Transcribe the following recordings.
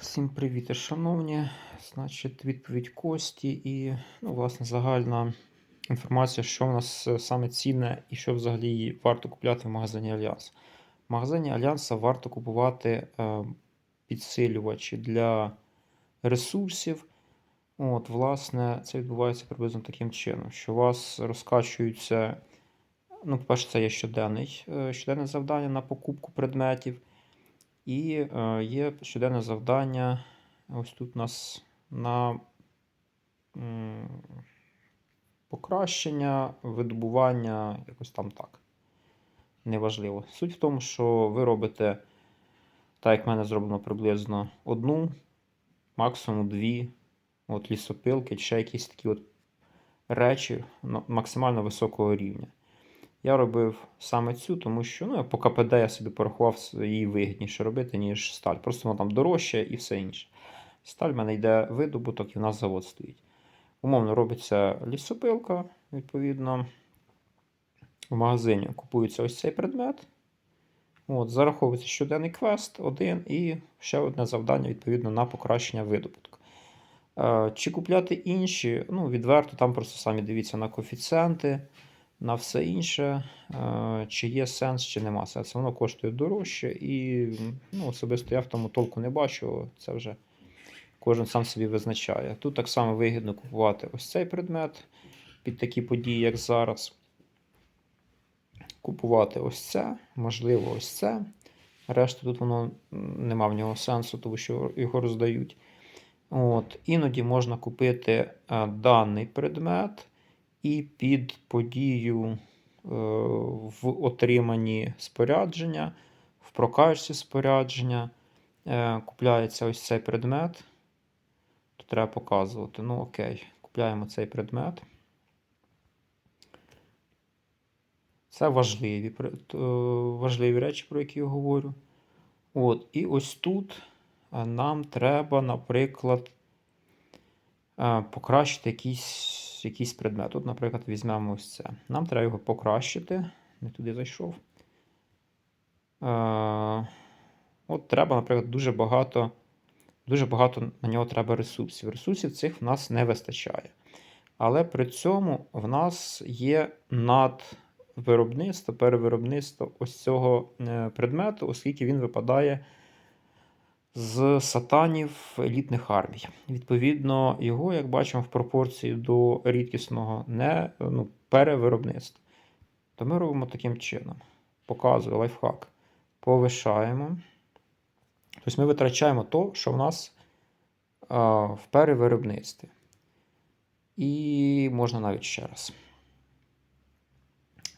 Всім привіт, шановні. Значить, відповідь Кості і, ну, власне, загальна інформація, що в нас е, саме цінне і що взагалі варто купляти в магазині Альянс. В магазині Альянса варто купувати е, підсилювачі для ресурсів. От, власне, це відбувається приблизно таким чином, що у вас розкачуються. Ну, по-перше, це є щоденний, е, щоденне завдання на покупку предметів. І е, є щоденне завдання. Ось тут у нас на покращення, видобування, якось там так. Неважливо. Суть в тому, що ви робите, так як в мене зроблено приблизно одну, максимум дві от лісопилки, чи ще якісь такі от речі максимально високого рівня. Я робив саме цю, тому що ну, по КПД я собі порахував її вигідніше робити, ніж сталь. Просто вона там дорожча і все інше. Сталь в мене йде видобуток і в нас завод стоїть. Умовно робиться лісопилка, відповідно. В магазині купується ось цей предмет. От, Зараховується щоденний квест один і ще одне завдання, відповідно, на покращення видобутку. Е, Чи купляти інші? Ну, відверто, там просто самі дивіться на коефіцієнти на все інше, е, чи є сенс, чи нема сенсу. Воно коштує дорожче, і ну, особисто я в тому толку не бачу. Це вже кожен сам собі визначає. Тут так само вигідно купувати ось цей предмет під такі події, як зараз. Купувати ось це, можливо, ось це. Решта тут воно нема в нього сенсу, тому що його роздають. От, Іноді можна купити а, даний предмет і під подію е, в отриманні спорядження, в прокачці спорядження е, купляється ось цей предмет. То треба показувати. Ну, окей, купляємо цей предмет. Це важливі важливі речі, про які я говорю. От, І ось тут е, нам треба, наприклад, покращити якісь якийсь предмет. От, наприклад, візьмемо ось це. Нам треба його покращити. Не туди зайшов. Е, От треба, наприклад, дуже багато дуже багато на нього треба ресурсів. Ресурсів цих в нас не вистачає. Але при цьому в нас є надвиробництво, перевиробництво ось цього е, предмету, оскільки він випадає з сатанів елітних армій. Відповідно, його, як бачимо, в пропорції до рідкісного не ну, перевиробництва. То ми робимо таким чином. Показую лайфхак. Повишаємо. Тобто ми витрачаємо то, що в нас а, в перевиробництві. І можна навіть ще раз.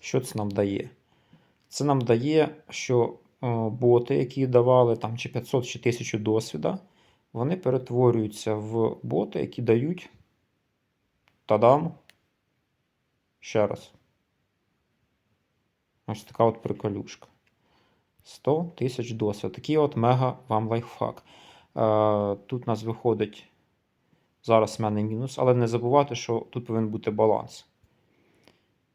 Що це нам дає? Це нам дає, що боти, які давали там чи 500 чи 1000 досвіда, вони перетворюються в боти, які дають тадам. Ще раз. Ось така от приколюшка. 100 тисяч досвід. Такий от мега вам лайфхак. Е, тут у нас виходить. Зараз в мене мінус, але не забувати, що тут повинен бути баланс.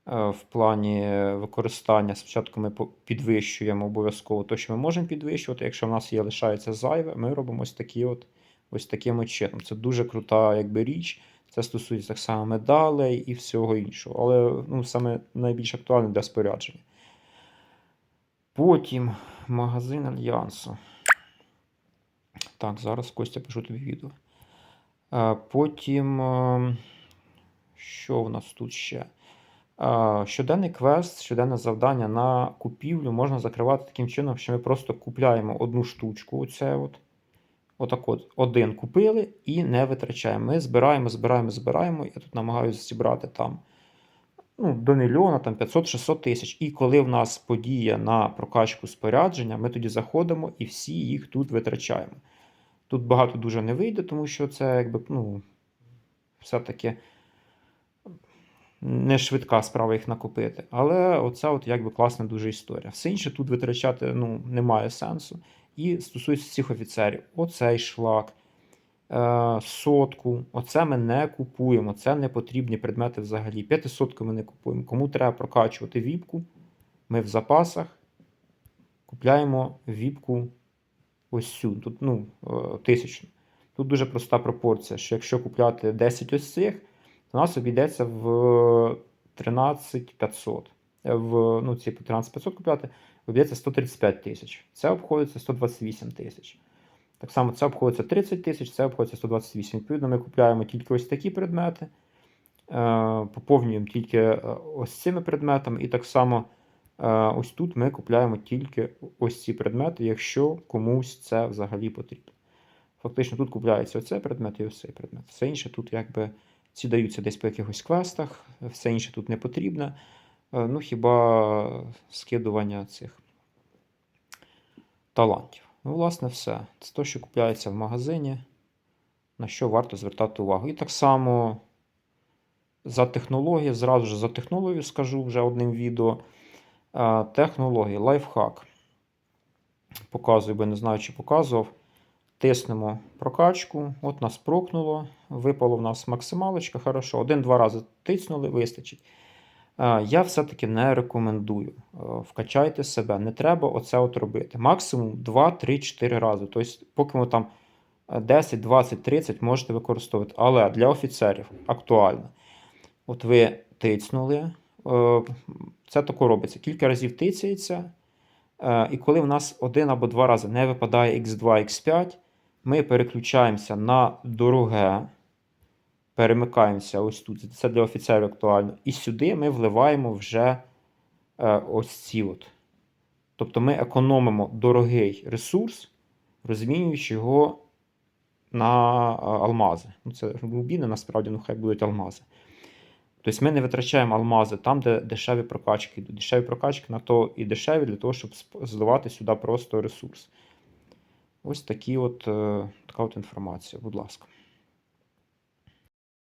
Е, в плані використання спочатку ми підвищуємо обов'язково те, що ми можемо підвищувати. Якщо в нас є лишається зайве, ми робимо ось такі от, ось таким чином. Це дуже крута якби, річ. Це стосується так само медалей і всього іншого. Але ну, саме найбільш актуальне для спорядження. Потім магазин Альянсу. Так, зараз Костя пишу тобі відео. Е, потім, ем, що в нас тут ще? Щоденний квест, щоденне завдання на купівлю можна закривати таким чином, що ми просто купляємо одну штучку. Оце от. Отак от один купили і не витрачаємо. Ми збираємо, збираємо, збираємо. Я тут намагаюся зібрати там ну, до мільйона, там 500-600 тисяч. І коли в нас подія на прокачку спорядження, ми тоді заходимо і всі їх тут витрачаємо. Тут багато дуже не вийде, тому що це якби, ну, все-таки не швидка справа їх накопити. Але оця от якби класна дуже історія. Все інше тут витрачати ну, немає сенсу. І стосується всіх офіцерів. Оцей шлак, е, сотку. Оце ми не купуємо. Це не потрібні предмети взагалі. П'ятисотку ми не купуємо. Кому треба прокачувати віпку, ми в запасах купляємо віпку ось цю, тут, ну, е, тисячну. Тут дуже проста пропорція, що якщо купляти 10 ось цих, у нас обійдеться в 13500. Е, В, ну, ці по 13500 купляти, обійдеться 135 тисяч. Це обходиться 128 тисяч. Так само це обходиться 30 тисяч, це обходиться 128. Відповідно, ми купляємо тільки ось такі предмети, е, поповнюємо тільки е, ось цими предметами, і так само е, ось тут ми купляємо тільки ось ці предмети, якщо комусь це взагалі потрібно. Фактично тут купляється оцей предмет і ось цей предмет. Все інше тут якби ці даються десь по якихось квестах, все інше тут не потрібно. Е, Ну, хіба скидування цих талантів. Ну, власне, все. Це те, що купляється в магазині, на що варто звертати увагу. І так само за технології, зразу ж за технологію скажу вже одним відео. Е, Технології, лайфхак. Показую, бо не знаю, чи показував. Тиснемо прокачку. От нас прокнуло. Випало в нас максималочка. Хорошо. Один-два рази тиснули, вистачить. Е, Я все-таки не рекомендую. Е, Вкачайте себе. Не треба оце от робити. Максимум 2, 3, 4 рази. Тобто, поки ви там е, 10, 20, 30 можете використовувати. Але для офіцерів актуально. От ви тицнули. е, Це тако робиться. Кілька разів тицяється. І коли в нас один або два рази не випадає X2, X5, ми переключаємося на дороге, перемикаємося ось тут. Це для офіцерів актуально. І сюди ми вливаємо вже е, ось ці от. Тобто ми економимо дорогий ресурс, розмінюючи його на е, алмази. Ну, це рубіни, насправді, ну хай будуть алмази. Тобто ми не витрачаємо алмази там, де дешеві прокачки йдуть. Дешеві прокачки на то і дешеві для того, щоб зливати сюди просто ресурс. Ось такі от, е, така от інформація, будь ласка.